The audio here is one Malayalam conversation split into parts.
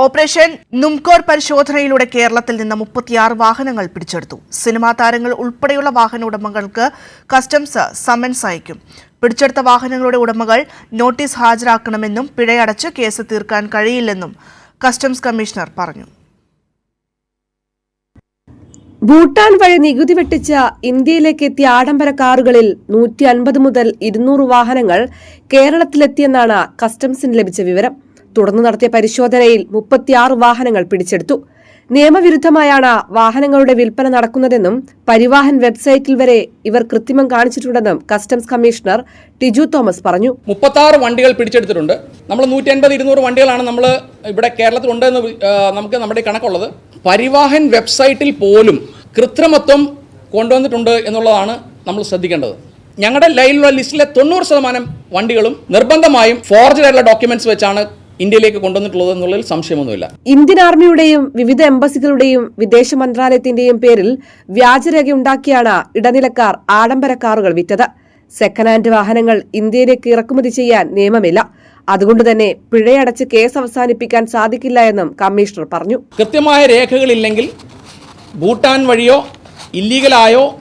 ഓപ്പറേഷൻ നുംകോർ പരിശോധനയിലൂടെ കേരളത്തിൽ നിന്ന് മുപ്പത്തിയാറ് വാഹനങ്ങൾ പിടിച്ചെടുത്തു. സിനിമാ താരങ്ങൾ ഉൾപ്പെടെയുള്ള വാഹന ഉടമകൾക്ക് കസ്റ്റംസ് സമൻസ് അയക്കും. പിടിച്ചെടുത്ത വാഹനങ്ങളുടെ ഉടമകൾ നോട്ടീസ് ഹാജരാക്കണമെന്നും പിഴയടച്ച് കേസ് തീർക്കാൻ കഴിയില്ലെന്നും കസ്റ്റംസ് കമ്മീഷണർ പറഞ്ഞു. ഭൂട്ടാൻ വഴി നികുതി വെട്ടിച്ച ഇന്ത്യയിലേക്ക് എത്തിയ ആഡംബര കാറുകളിൽ നൂറ്റി അൻപത് മുതൽ ഇരുന്നൂറ് വാഹനങ്ങൾ കേരളത്തിലെത്തിയെന്നാണ് കസ്റ്റംസിന് ലഭിച്ച വിവരം. തുടർന്ന് നടത്തിയ പരിശോധനയിൽ മുപ്പത്തിയാറ് വാഹനങ്ങൾ പിടിച്ചെടുത്തു. നിയമവിരുദ്ധമായാണ് വാഹനങ്ങളുടെ വിൽപ്പന നടക്കുന്നതെന്നും പരിവാഹൻ വെബ്സൈറ്റിൽ വരെ ഇവർ കൃത്രിമം കാണിച്ചിട്ടുണ്ടെന്നും കസ്റ്റംസ് കമ്മീഷണർ ടിജു തോമസ് പറഞ്ഞു. മുപ്പത്താറ് വണ്ടികൾ പിടിച്ചെടുത്തിട്ടുണ്ട്. നമ്മൾ നൂറ്റി അൻപത് ഇരുന്നൂറ് വണ്ടികളാണ് നമ്മൾ ഇവിടെ വി- നമുക്ക് നമ്മുടെ കണക്കുള്ളത്. പരിവാഹൻ വെബ്സൈറ്റിൽ പോലും കൃത്രിമത്വം കൊണ്ടുവന്നിട്ടുണ്ട് എന്നുള്ളതാണ് നമ്മൾ ശ്രദ്ധിക്കേണ്ടത്. ഞങ്ങളുടെ ലൈനിലുള്ള ലിസ്റ്റിലെ തൊണ്ണൂറ് ശതമാനം വണ്ടികളും നിർബന്ധമായും ഫോർജഡ് ആയിട്ടുള്ള ഡോക്യുമെന്റ്സ് വെച്ചാണ് ഇന്ത്യയിലേക്ക് കൊണ്ടുവന്നിട്ടുള്ളത് എന്നുള്ളതിൽ സംശയമൊന്നുമില്ല. ഇന്ത്യൻ ആർമിയുടെയും വിവിധ എംബസികളുടെയും വിദേശ മന്ത്രാലയത്തിന്റെയും പേരിൽ വ്യാജരേഖ ഉണ്ടാക്കിയാണ് ഇടനിലക്കാർ ആഡംബര കാറുകൾ വിറ്റത്. സെക്കൻഡ് ഹാൻഡ് വാഹനങ്ങൾ ഇന്ത്യയിലേക്ക് ഇറക്കുമതി ചെയ്യാൻ നിയമമില്ല. അതുകൊണ്ട് തന്നെ പിഴയടച്ച് കേസ് അവസാനിപ്പിക്കാൻ സാധിക്കില്ല എന്നും കമ്മീഷണർ പറഞ്ഞു. കൃത്യമായ രേഖകളില്ലെങ്കിൽ ഭൂട്ടാൻ വഴിയോ ഇല്ലീഗലായോ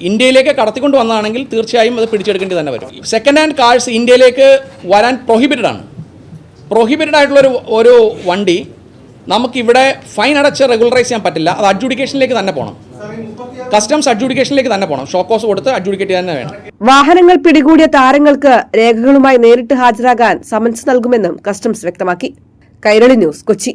ഇന്ത്യയിലേക്ക് കടത്തിക്കൊണ്ട് വന്നതാണെങ്കിൽ തീർച്ചയായും അത് പിടിച്ചെടുക്കേണ്ടി തന്നെ വരും. സെക്കൻഡ് ഹാൻഡ് കാഴ്സ് ഇന്ത്യയിലേക്ക് വരാൻ പ്രൊഹിബിറ്റഡ് ആണ്. പ്രൊഹിബിറ്റഡ് ആയിട്ടുള്ളൊരു ഒരു വണ്ടി നമുക്കിവിടെ ഫൈൻ അടച്ച് റെഗുലറൈസ് ചെയ്യാൻ പറ്റില്ല. അത് അഡ്ജുഡിക്കേഷനിലേക്ക് തന്നെ പോകണം കസ്റ്റംസ് അഡ്ജുഡിക്കേഷനിലേക്ക് തന്നെ പോകണം ഷോക്കോസ് കൊടുത്ത് അഡ്ജുഡിക്കേറ്റ് തന്നെ വേണം. വാഹനങ്ങൾ പിടികൂടിയ താരങ്ങൾക്ക് രേഖകളുമായി നേരിട്ട് ഹാജരാകാൻ സമൻസ് നൽകുമെന്നും കസ്റ്റംസ് വ്യക്തമാക്കി. കൈരളി ന്യൂസ് കൊച്ചി.